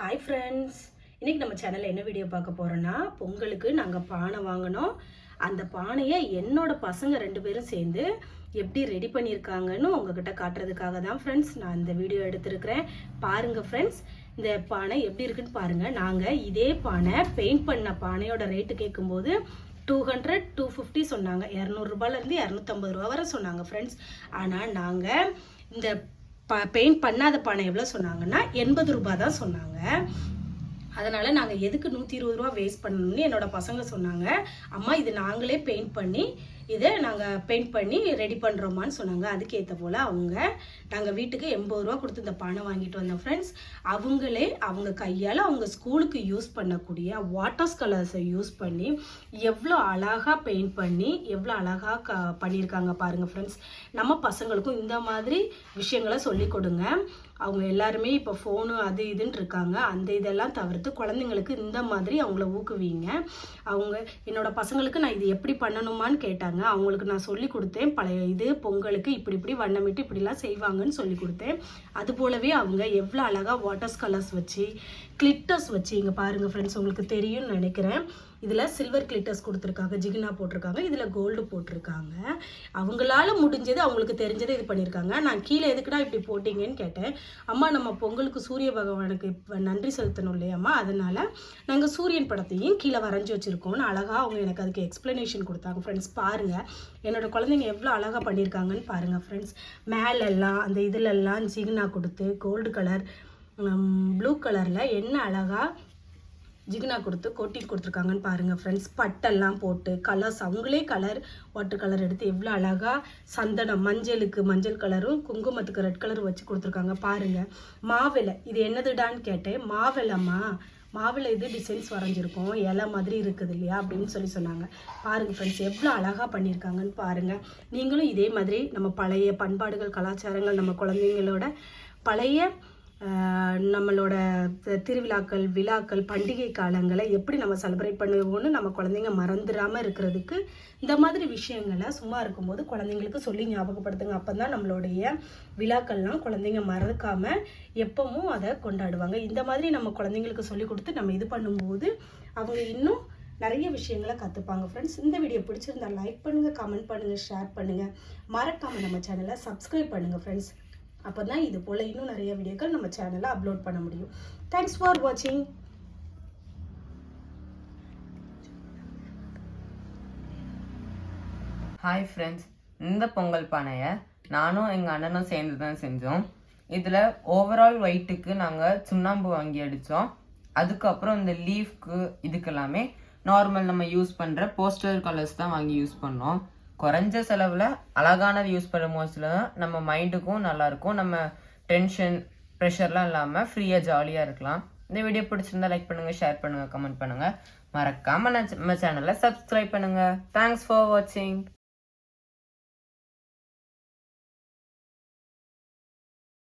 Hi friends இன்றைக்கி நம்ம சேனலில் என்ன வீடியோ பார்க்க போகிறோன்னா பொங்கலுக்கு நாங்கள் பானை வாங்கினோம். அந்த பானையை என்னோட பசங்க ரெண்டு பேரும் சேர்ந்து எப்படி ரெடி பண்ணியிருக்காங்கன்னு உங்ககிட்ட காட்டுறதுக்காக தான் ஃப்ரெண்ட்ஸ் நான் இந்த வீடியோ எடுத்திருக்கிறேன். பாருங்கள் ஃப்ரெண்ட்ஸ் இந்த பானை எப்படி இருக்குன்னு பாருங்கள் நாங்கள் இதே பானை பெயிண்ட் பண்ண பானையோட ரேட்டு கேட்கும்போது டூ ஹண்ட்ரட் டூ ஃபிஃப்டி சொன்னாங்க. இரநூறுபாலேருந்து இரநூத்தம்பது ரூபா வரை சொன்னாங்க ஃப்ரெண்ட்ஸ் ஆனால் நாங்கள் இந்த ப பெயிண்ட் பண்ணாத பானை எவ்வளோ சொன்னாங்கன்னா எண்பது ரூபா தான் சொன்னாங்க. அதனால் நாங்கள் எதுக்கு நூற்றி இருபது ரூபா வேஸ்ட் பண்ணணும்னு என்னோடய பசங்க சொன்னாங்க. அம்மா இது நாங்களே பெயிண்ட் பண்ணி இதை நாங்கள் பெயிண்ட் பண்ணி ரெடி பண்ணுறோமான்னு சொன்னாங்க. அதுக்கேற்ற போல் அவங்க நாங்கள் வீட்டுக்கு எண்பது ரூபா கொடுத்து இந்த பானை வாங்கிட்டு வந்தோம் ஃப்ரெண்ட்ஸ் அவங்களே அவங்க கையால் அவங்க ஸ்கூலுக்கு யூஸ் பண்ணக்கூடிய வாட்டர்ஸ் கலர்ஸை யூஸ் பண்ணி எவ்வளோ அழகாக பெயிண்ட் பண்ணி எவ்வளோ அழகாக க பண்ணியிருக்காங்க பாருங்கள் ஃப்ரெண்ட்ஸ் நம்ம பசங்களுக்கும் இந்த மாதிரி விஷயங்களை சொல்லி கொடுங்க. அவங்க எல்லாருமே இப்போ ஃபோனு அது இதுன்னு இருக்காங்க. அந்த இதெல்லாம் தவிர்த்து குழந்தைங்களுக்கு இந்த மாதிரி அவங்கள ஊக்குவிங்க. அவங்க என்னோட பசங்களுக்கு நான் இது எப்படி பண்ணணுமான்னு கேட்டாங்க. அவங்களுக்கு நான் சொல்லி கொடுத்தேன். பழைய இது பொங்கலுக்கு இப்படி இப்படி வண்ணமிட்டு இப்படிலாம் செய்வாங்கன்னு சொல்லி கொடுத்தேன். அது போலவே அவங்க எவ்வளோ அழகாக வாட்டர்ஸ் கலர்ஸ் வச்சு கிளிட்டர்ஸ் வச்சு இங்கே பாருங்கள் ஃப்ரெண்ட்ஸ் உங்களுக்கு தெரியும்னு நினைக்கிறேன். இதில் சில்வர் கிளிட்டர்ஸ் கொடுத்துருக்காங்க ஜிகினா போட்டிருக்காங்க இதில் கோல்டு போட்டிருக்காங்க. அவங்களால முடிஞ்சது அவங்களுக்கு தெரிஞ்சதை இது பண்ணியிருக்காங்க. நான் கீழே எதுக்குடா இப்படி போட்டீங்கன்னு கேட்டேன். அம்மா நம்ம பொங்கலுக்கு சூரிய பகவானுக்கு இப்போ நன்றி செலுத்தணும் இல்லையாம்மா அதனால் நாங்கள் சூரியன் படத்தையும் கீழே வரைஞ்சி வச்சுருக்கோம்னு அழகாக அவங்க எனக்கு அதுக்கு எக்ஸ்ப்ளனேஷன் கொடுத்தாங்க. ஃப்ரெண்ட்ஸ் பாருங்கள் என்னோடய குழந்தைங்க எவ்வளோ அழகாக பண்ணியிருக்காங்கன்னு பாருங்கள் ஃப்ரெண்ட்ஸ் மேலெல்லாம் அந்த இதிலெல்லாம் ஜிகினா கொடுத்து கோல்டு கலர் ப்ளூ கலரில் என்ன அழகாக ஜிகினா கொடுத்து கோட்டிங் கொடுத்துருக்காங்கன்னு பாருங்கள் ஃப்ரெண்ட்ஸ் பட்டெல்லாம் போட்டு கலர்ஸ் அவங்களே கலர் வாட்டர் கலர் எடுத்து எவ்வளோ அழகாக சந்தனம் மஞ்சளுக்கு மஞ்சள் கலரும் குங்குமத்துக்கு ரெட் கலர் வச்சு கொடுத்துருக்காங்க பாருங்கள் மாவிலை இது என்னதுடான்னு கேட்டேன். மாவிலம்மா மாவில இது டிசைன்ஸ் வரைஞ்சிருக்கோம். இலை மாதிரி இருக்குது இல்லையா அப்படின்னு சொல்லி சொன்னாங்க. பாருங்கள் ஃப்ரெண்ட்ஸ் எவ்வளோ அழகாக பண்ணியிருக்காங்கன்னு பாருங்கள் நீங்களும் இதே மாதிரி நம்ம பழைய பண்பாடுகள் கலாச்சாரங்கள் நம்ம குழந்தைங்களோட பழைய நம்மளோட திருவிழாக்கள் விழாக்கள் பண்டிகை காலங்களை எப்படி நம்ம செலிப்ரேட் பண்ணுவோம்னு நம்ம குழந்தைங்க மறந்துடாமல் இருக்கிறதுக்கு இந்த மாதிரி விஷயங்களை சும்மா இருக்கும்போது குழந்தைங்களுக்கு சொல்லி ஞாபகப்படுத்துங்க. அப்போ தான் நம்மளுடைய விழாக்கள்லாம் குழந்தைங்க மறக்காம எப்பவும் அதை கொண்டாடுவாங்க. இந்த மாதிரி நம்ம குழந்தைங்களுக்கு சொல்லி கொடுத்து நம்ம இது பண்ணும்போது அவங்க இன்னும் நிறைய விஷயங்களை கற்றுப்பாங்க ஃப்ரெண்ட்ஸ் இந்த வீடியோ பிடிச்சிருந்தா லைக் பண்ணுங்கள் கமெண்ட் பண்ணுங்கள் ஷேர் பண்ணுங்கள் மறக்காமல் நம்ம சேனலை சப்ஸ்கிரைப் பண்ணுங்கள் ஃப்ரெண்ட்ஸ் அப்போ தான் இது போல் இன்னும் நிறைய வீடியோக்கள் நம்ம சேனலில் அப்லோட் பண்ண முடியும். தேங்க்ஸ் ஃபார் வாட்சிங் ஹாய் ஃப்ரெண்ட்ஸ் இந்த பொங்கல் பானையை நானும் எங்கள் அண்ணனும் சேர்ந்து தான் செஞ்சோம். இதில் ஓவரால் ஒயிட்டுக்கு நாங்கள் சுண்ணாம்பு வாங்கி அடித்தோம் அதுக்கப்புறம் இந்த லீஃப்க்கு இதுக்கெல்லாமே நார்மல் நம்ம யூஸ் பண்ணுற போஸ்டர் கலர்ஸ் தான் வாங்கி யூஸ் பண்ணோம். குறைஞ்ச செலவில் அழகானது யூஸ் பண்ணும் போதுல நம்ம மைண்டுக்கும் நல்லாயிருக்கும் நம்ம டென்ஷன் ப்ரெஷர்லாம் இல்லாமல் ஃப்ரீயாக ஜாலியாக இருக்கலாம். இந்த வீடியோ பிடிச்சிருந்தா லைக் பண்ணுங்கள் ஷேர் பண்ணுங்கள் கமெண்ட் பண்ணுங்கள் மறக்காமல் நம்ம சேனலை சப்ஸ்கிரைப் பண்ணுங்கள் தேங்க்ஸ் ஃபார் வாட்சிங்